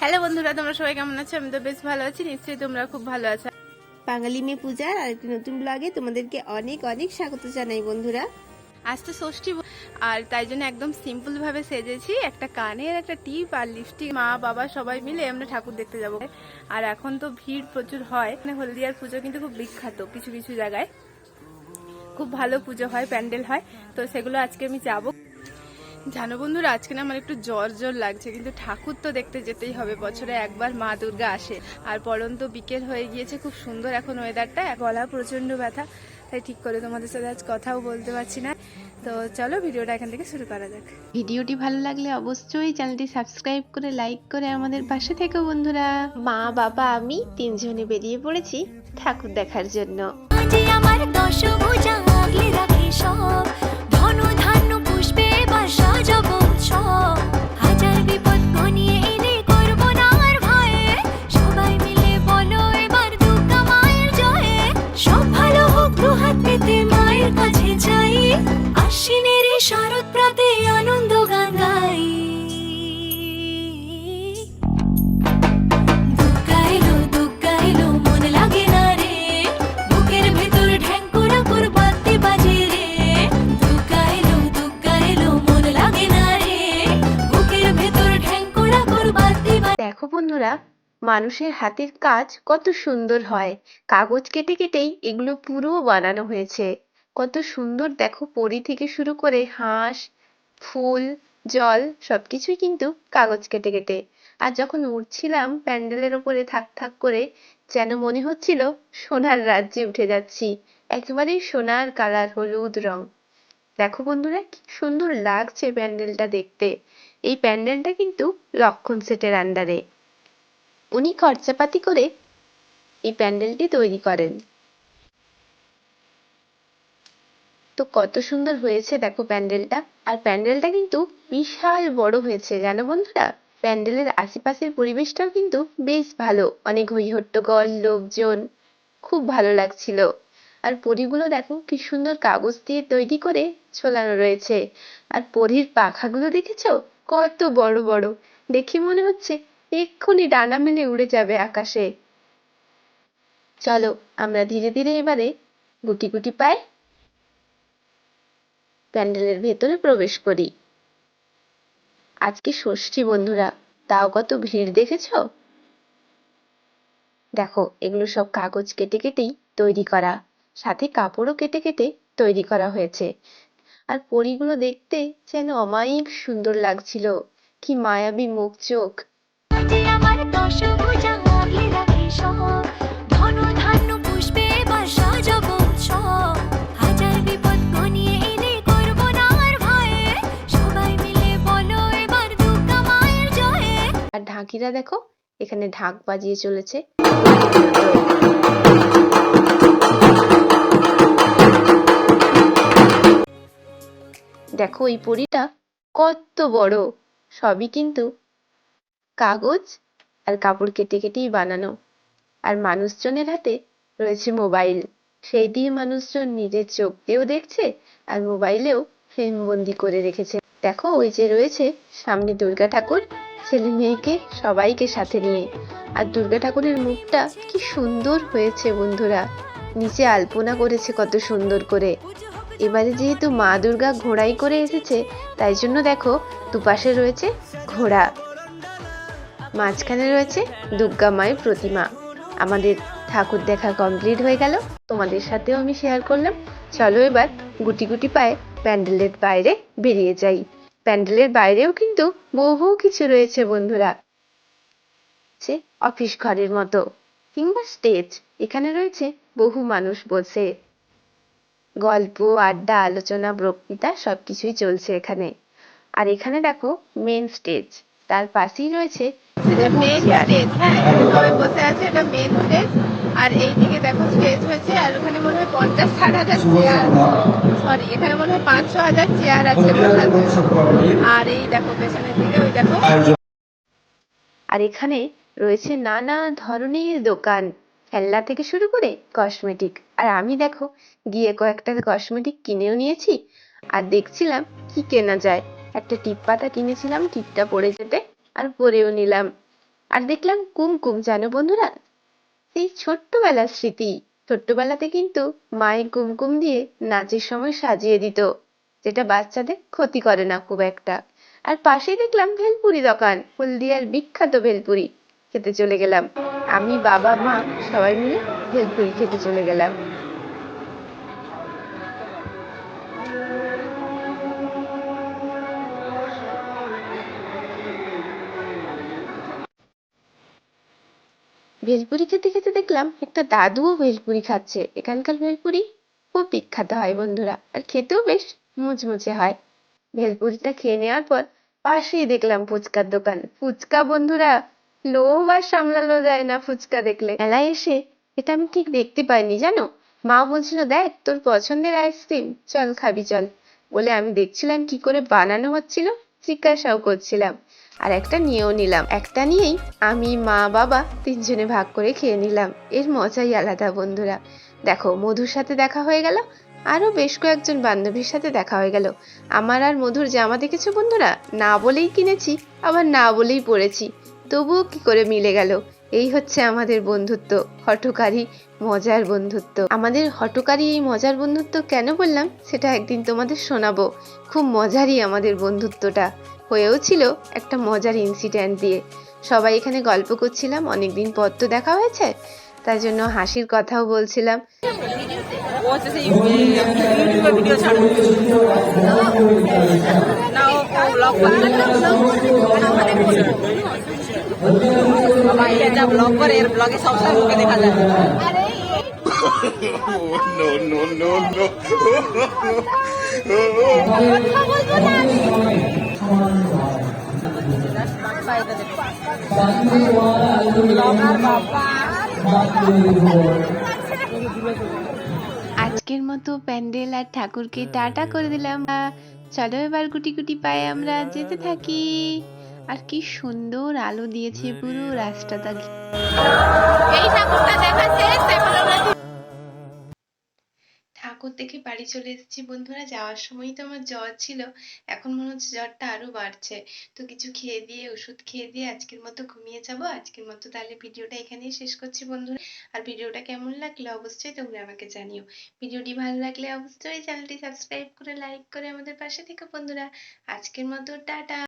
Hello বন্ধুরা তোমরা সবাই কেমন আছো? আমি তো বেশ ভালো আছি নিশ্চয়ই তোমরা খুব ভালো আছো। বাঙালি মেয়ে পূজার আরেকটি নতুন ব্লগে তোমাদেরকে অনেক অনেক স্বাগত জানাই বন্ধুরা। আজ তো ষষ্ঠী আর তাই জন্য একদম সিম্পল ভাবে সেজেছি একটা কানের একটা টিপ আর লিপস্টিক মা বাবা সবাই মিলে আমরা ঠাকুর দেখতে যাব। আর এখন তো ভিড় প্রচুর হয় মানে হলদিয়ার পুজো কিন্তু খুব বিখ্যাত কিছু কিছু জায়গায়। খুব ভালো পুজো হয় প্যান্ডেল হয় তো সেগুলো আজকে আমি যাব। জানো বন্ধুরা আজকে না আমার একটু জ্বর জ্বর লাগছে কিন্তু ঠাকুর তো দেখতে যেতেই হবে বছরে একবার মা দুর্গা আসে। আর পরন্ত বিকেল হয়ে গিয়েছে খুব সুন্দর এখন ওয়েদারটা গলা প্রচণ্ড ব্যথা তাই ঠিক করে তোমাদের সাথে আজ কথাও বলতে পারছি না। তো চলো ভিডিওটা এখান থেকে শুরু করা যাক। ভিডিওটি ভালো লাগলে অবশ্যই চ্যানেলটি সাবস্ক্রাইব করে লাইক করে আমাদের পাশে থেকো বন্ধুরা। মা বাবা আমি তিনজনে বেরিয়ে পড়েছি ঠাকুর দেখার জন্য। আমার দশ রাখে সব। বন্ধুরা, মানুষের হাতের কাজ কত সুন্দর হয়। কাগজ কেটে কেটেই এগুলো পুরো বানানো হয়েছে। কত সুন্দর দেখো, পরি থেকে শুরু করে হাঁস, ফুল, জল, সবকিছুই কিন্তু কাগজ কেটে কেটে। আর যখন উঠছিলাম প্যান্ডেলের ওপরে থাক থাক করে, যেন মনে হচ্ছিল সোনার রাজ্যে উঠে যাচ্ছি। একেবারেই সোনার কালার, হলুদ রং। দেখো বন্ধুরা, কি সুন্দর লাগছে প্যান্ডেলটা দেখতে। এই প্যান্ডেলটা কিন্তু লক্ষণ সেটের আন্ডারে উনি খরচাপাতি করে এই প্যান্ডেলটি তৈরি করেন। তো কত সুন্দর হয়েছে দেখো প্যান্ডেলটা। আর প্যান্ডেলটা কিন্তু বিশাল বড় হয়েছে, জানো বন্ধুরা? প্যান্ডেলের আশেপাশের পরিবেশটাও কিন্তু বেশ ভালো। অনেক হই হট্টগোল লোকজন, খুব ভালো লাগছিল। আর পরীগুলো দেখো কি সুন্দর কাগজ দিয়ে তৈরি করে ঝোলানো রয়েছে। আর পরীর পাখাগুলো দেখেছ? কত বড় বড়। দেখে মনে হচ্ছে এক্ষুনি ডানা মেলে উড়ে যাবে আকাশে। চলো, আমরা ধীরে ধীরে এবারে গুটি গুটি পায়ে প্যান্ডেলের ভেতরে প্রবেশ করি। আজকে ষষ্ঠী বন্ধুরা, তাও কত ভিড় দেখেছ? দেখো, এগুলো সব কাগজ কেটে কেটেই তৈরি করা, সাথে কাপড়ও কেটে কেটে তৈরি করা হয়েছে। আর পরীগুলো দেখতে যেন অমায়িক সুন্দর লাগছিল। কি মায়াবী মুখ চোখ। আর ঢাকিরা দেখো, এখানে ঢাক বাজিয়ে চলেছে। দেখো, এই পরীটা কত বড়। সবই কিন্তু কাগজ আর কাপড় কেটে কেটেই বানানো। আর মানুষজনের হাতে রয়েছে মোবাইল। সেই দিয়ে মানুষজন নিজের চোখ দিয়েও দেখছে আর মোবাইলেও ফিল্মবন্দি করে রেখেছে। দেখো, ওই যে রয়েছে সামনে দুর্গা ঠাকুর, ছেলে মেয়েকে সবাইকে সাথে নিয়ে। আর দুর্গা ঠাকুরের মুখটা কি সুন্দর হয়েছে বন্ধুরা। নিচে আলপনা করেছে কত সুন্দর করে। এবারে যেহেতু মা দুর্গা ঘোড়াই করে এসেছে, তাই জন্য দেখো দুপাশে রয়েছে ঘোড়া। মাঝখানে রয়েছে দুর্গা মায়ের প্রতিমা। আমাদের ঠাকুর দেখা কমপ্লিট হয়ে গেল। তোমাদের সাথেও আমি শেয়ার করলাম। চলো এবার গুটি গুটি পায়ে প্যান্ডেলের বাইরে বেরিয়ে যাই। প্যান্ডেলের বাইরেও কিন্তু বহু কিছু রয়েছে বন্ধুরা। সে অফিস ঘরের মতো কিংবা স্টেজ এখানে রয়েছে বহু মানুষ বসে। গল্প, আড্ডা, আলোচনা, বক্তৃতা সবকিছুই চলছে এখানে। আর এখানে দেখো মেন স্টেজ তার পাশেই রয়েছে হ্যাঁ বসে আছে, এটা মেন আর এইদিকে দেখো স্টেজ হয়েছে, আর ওখানে মনে হয় পঞ্চাশ, ষাট হাজার চেয়ার সরি এখানে মনে হয় হাজার চেয়ার আছে আর এই দেখো, পেছনের দিকে দেখো। আর এখানে রয়েছে নানা ধরনের দোকান। খেলনা থেকে শুরু করে কসমেটিক আর আমি দেখো, গিয়ে কয়েকটা কসমেটিক কিনেও নিয়েছি। আর দেখছিলাম কি কেনা যায়। একটা টিপ পাতা কিনেছিলাম, টিপটা পড়ে যেতে। আর পরেও নিলাম। আর দেখলাম কুমকুম, জানো বন্ধুরা? সেই ছোট্টবেলার স্মৃতি। ছোট্টবেলাতে কিন্তু মায়ে কুমকুম দিয়ে নাচের সময় সাজিয়ে দিত, যেটা বাচ্চাদের ক্ষতি করে না খুব একটা। আর পাশেই দেখলাম ভেলপুরি দোকান, হলদিয়ার বিখ্যাত ভেলপুরি। খেতে চলে গেলাম। আমি, বাবা, মা সবাই মিলে ভেলপুরি খেতে চলে গেলাম। ভেলপুরি খেতে খেতে দেখলাম একটা দাদুও ভেলপুরি খাচ্ছে। এখানকার ভেলপুরি খুব বিখ্যাত হয় বন্ধুরা, আর খেতেও বেশ মুচমুচে হয়। ভেলপুরিটা খেয়ে নেওয়ার পর পাশেই দেখলাম ফুচকার দোকান। ফুচকা বন্ধুরা, লোভ আর সামলানো যায় না ফুচকা দেখলে। মেলায় এসে এটা আমি ঠিক দেখতে পাইনি, জানো? মা বলছিল, দেখ, তোর পছন্দের আইসক্রিম, চল খাবি, চল। বলে আমি দেখছিলাম কি করে বানানো হচ্ছিল, জিজ্ঞাসাও করছিলাম। আর একটা নিয়েও নিলাম। একটা নিয়েই আমি, মা, বাবা তিনজনে ভাগ করে খেয়ে নিলাম। এর মজাই আলাদা বন্ধুরা। দেখো, মধুর সাথে দেখা হয়ে গেল, আরও বেশ কয়েকজন বান্ধবীর সাথে দেখা হয়ে গেল। আমার আর মধুর জামা দেখেছ বন্ধুরা? না বলেই কিনেছি, আবার না বলেই পরেছি। তবুও কি করে মিলে গেল? এই হচ্ছে আমাদের বন্ধুত্ব, হঠকারী মজার বন্ধুত্ব। আমাদের হঠকারী এই মজার বন্ধুত্ব কেন বললাম? সেটা একদিন তোমাদের শোনাবো। খুব মজারই আমাদের বন্ধুত্বটা। হয়েও ছিল একটা মজার ইনসিডেন্ট দিয়ে। সবাই এখানে গল্প করছিলাম অনেকদিন পর তো দেখা হয়েছে তাই জন্য হাসির কথাও বলছিলাম। No, no, no, no. আজকের মতো প্যান্ডেল আর ঠাকুরকে টাটা করে দিলাম। চলো এবার গুটি গুটি পায়ে আমরা যেতে থাকি। আর কি সুন্দর আলো দিয়েছে পুরো রাস্তাটা। এই ঠাকুরটা দেখে বাড়ি চলে এসেছি। বন্ধুরা, যাওয়ার সময়ই তো আমার জ্বর ছিল। এখন মনে হচ্ছে জ্বরটা আরও বাড়ছে। তো কিছু খেয়ে দিয়ে, ওষুধ খেয়ে দিয়ে আজকের মতো ঘুমিয়ে যাব। আজকের মতো তাহলে ভিডিওটা এখানেই শেষ করছি বন্ধুরা। আর ভিডিওটা কেমন লাগল অবশ্যই তোমরা আমাকে জানিও। ভিডিওটি ভালো লাগলে অবশ্যই চ্যানেলটি সাবস্ক্রাইব করে, লাইক করে আমাদের পাশে থেকো বন্ধুরা। আজকের মতো, টাটা।